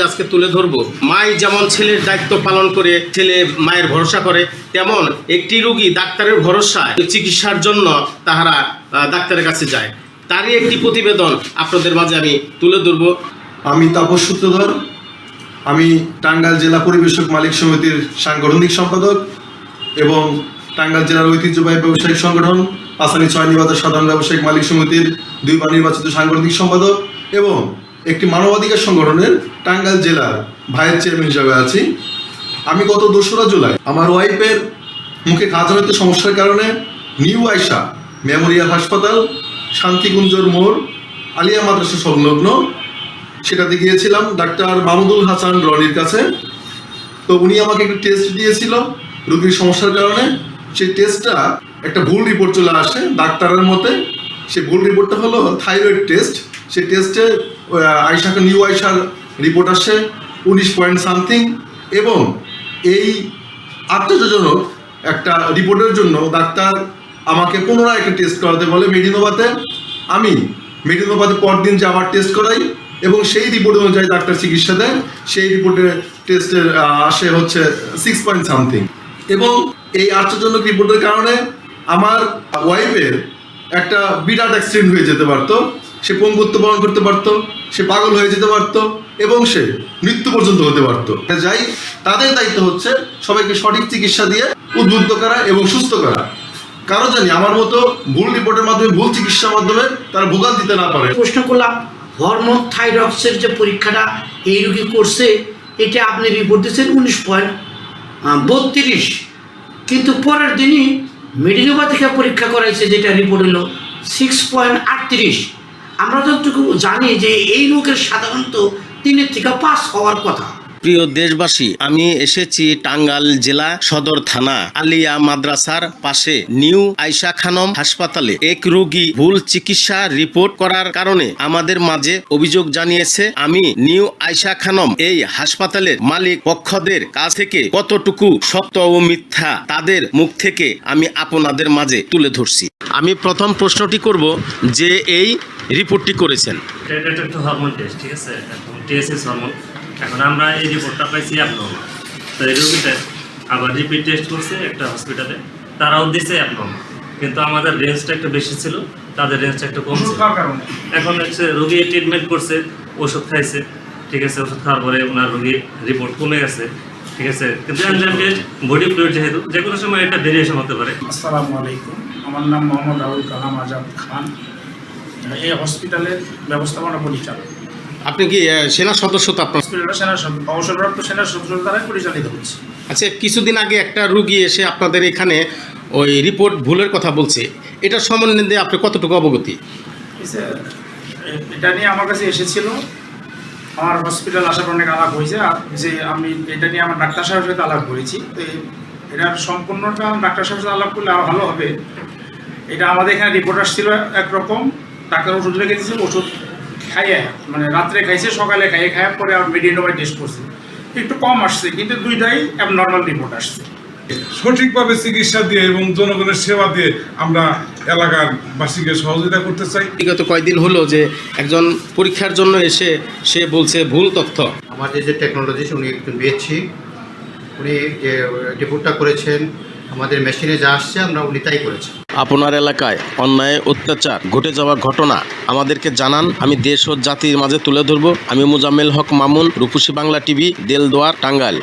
আজকে তুলে ধরবো। মাই যেমন ছেলের দায়িত্ব পালন করে, ছেলে মায়ের ভরসা করে, তেমন একটি রুগী ডাক্তারের ভরসায় চিকিৎসার জন্য তাহারা ডাক্তারের কাছে যায়। তারই একটি প্রতিবেদন আপনাদের মাঝে আমি তুলে ধরবো। আমি তাপস সূত্রধর। আমি টাঙ্গাইল জেলা পরিবেশক মালিক সমিতির সাংগঠনিক সম্পাদক এবং টাঙ্গাইল জেলার ঐতিহ্যবাহী ব্যবসায়িক সংগঠন আসানি ছয় নিবাদের সাধারণ ব্যবসায়িক মালিক সমিতির দুইবার নির্বাচিত সাংগঠনিক সম্পাদক এবং একটি মানবাধিকার সংগঠনের টাঙ্গাইল জেলার ভাইস চেয়ারম্যান হিসাবে আছি। আমি গত দোসরা জুলাই আমার ওয়াইফের মুখে খাজনাতে সমস্যার কারণে নিউ আয়সা মেমোরিয়াল হাসপাতাল, শান্তিকুঞ্জর মোড়, আলিয়া মাদ্রাসা সংলগ্ন। সেটাতে গিয়েছিলাম ডাক্তার মাহমুদুল হাসান রনির কাছে। তো উনি আমাকে একটা টেস্ট দিয়েছিল রুগীর সমস্যার কারণে। সেই টেস্টটা একটা ভুল রিপোর্ট চলে আসে ডাক্তারের মতে। সেই ভুল রিপোর্টটা হলো থাইরয়েড টেস্ট সেই টেস্টে আইসাকে নিউ আইসার রিপোর্ট আসে উনিশ পয়েন্ট সামথিং এবং এই আশ্চর্যজনক একটা রিপোর্টের জন্য ডাক্তার আমাকে পুনরায় একটা টেস্ট করাতে বলে মেডিনোভাতে। আমি মেডিনোভাতে পরদিন যে আবার টেস্ট করাই, এবং সেই রিপোর্ট অনুযায়ী ডাক্তার চিকিৎসা দেয়। সেই রিপোর্টের টেস্টের আসে হচ্ছে সিক্স পয়েন্ট সামথিং এবং এই আশ্চর্যজনক রিপোর্টের কারণে আমার ওয়াইফের একটা বিরাট অ্যাক্সিডেন্ট হয়ে যেতে পারতো। সে পঙ্গুত্ব বরণ করতে পারতো, সে পাগল হয়ে যেতে পারতো এবং সে মৃত্যু পর্যন্ত হতে পারতো। যাই, তাদের দায়িত্ব হচ্ছে সবাইকে সঠিক চিকিৎসা দিয়ে উদ্বুদ্ধ করা এবং সুস্থ করা। কারও জানি, আমার মতো ভুল রিপোর্টের মাধ্যমে, ভুল চিকিৎসার মাধ্যমে তারা ভোগান দিতে না পারে। প্রশ্ন করলাম, হরমোন থাইরক্সের যে পরীক্ষাটা এই রোগী করছে, এটা আপনি রিপোর্ট দিচ্ছেন উনিশ পয়েন্ট বত্রিশ। কিন্তু পরের দিনই মেডিনোভা থেকে পরীক্ষা করাইছে, যেটা রিপোর্ট হলো সিক্স পয়েন্ট আটত্রিশ। আমরা যতটুকু জানি যে এই লোকের সাধারণত তিনের থেকে পাস হওয়ার কথা। প্রিয় দেশবাসী, আমি এসেছি টাঙ্গাল জেলা সদর থানা, আলিয়া মাদ্রাসার পাশে নিউ আয়সা খানম হাসপাতালে। এক রোগী ভুল চিকিৎসা রিপোর্ট করার কারণে আমাদের মাঝে অভিযোগ জানিয়েছে, আমি নিউ আয়সা খানম এই হাসপাতালের মালিক পক্ষদের কাছ থেকে কতটুকু সত্য ও মিথ্যা তাদের মুখ থেকে আমি আপনাদের মাঝে তুলে ধরছি। আমি প্রথম প্রশ্নটি করব যে এই রিপোর্টটি করেছেন। ঠিক আছে? এখন আমরা এই রিপোর্টটা পাইছি অ্যাবনর্মাল তো এই রোগীটা আবার রিপিট টেস্ট করছে একটা হসপিটালে তারাও দিছে অ্যাবনর্মাল কিন্তু আমাদের রেঞ্জটা একটু বেশি ছিল তাদের রেঞ্জটা একটু কম ছিল। এখন হচ্ছে রোগী ট্রিটমেন্ট করছে ওষুধ খাইছে ঠিক আছে ওষুধ খাওয়ার পরে ওনার রোগীর রিপোর্ট কমে গেছে ঠিক আছে। কিন্তু এনজাইম টেস্ট বডি ফ্লুইড যেহেতু যে কোনো সময় এটা ভেরিয়েশন হতে পারে। আসসালামু আলাইকুম। আমার নাম মোহাম্মদ আবুল কালাম আজাদ খান। এই হসপিটালের ব্যবস্থাপনা পরিচালক। আপনি কি সেনা সদস্য তো আপনার? হসপিটালটা সেনা অবসরপ্রাপ্ত সেনা সদস্য দ্বারা পরিচালিত হচ্ছে। আচ্ছা কিছুদিন আগে একটা রুগী এসে আপনাদের এখানে ওই রিপোর্ট ভুলের কথা বলছে। এটা সম্বন্ধে আপনি কতটুকু অবগতি? এটা নিয়ে আমার কাছে এসেছিল। আমার হসপিটাল আসার অনেক আলাপ হয়েছে। যে আমি এটা নিয়ে আমার ডাক্তার সাহেবের সাথে আলাপ করেছি। তো এটার সম্পূর্ণটা ডাক্তার সাহেবের সাথে আলাপ করলে আরও ভালো হবে। এটা আমাদের এখানে রিপোর্ট আসছিল একরকম। ডাক্তার ওষুধ রেখে দিয়েছে ওষুধ খাইয়ে মানে রাত্রে খাইছে সকালে খাইয়ে খাওয়ার পরে আর মেডিনোভাই টেস্ট করছে। একটু কম আসছে কিন্তু দুইটাই নর্মাল রিপোর্ট আসছে। সঠিকভাবে চিকিৎসা দিয়ে এবং জনগণের সেবা দিয়ে আমরা এলাকার বাসীকে সহযোগিতা করতে চাই। বিগত কয়েকদিন হলো যে একজন পরীক্ষার জন্য এসে সে বলছে ভুল তথ্য। আমাদের যে টেকনোলজি উনি একজন বিএসসি উনি যে রিপোর্টটা করেছেন, আমাদের মেশিনে যা আসছে, আমরা উনি তাই করেছি আপনার এলাকায় অন্যায়, অত্যাচার, ঘটে যাওয়া ঘটনা, আমাদেরকে জানান। আমি দেশ ও জাতির মাঝে তুলে ধরবো। আমি মুজাম্মেল হক মামুন, রূপসী বাংলা টিভি, দেলদোয়ার, টাঙ্গাইল।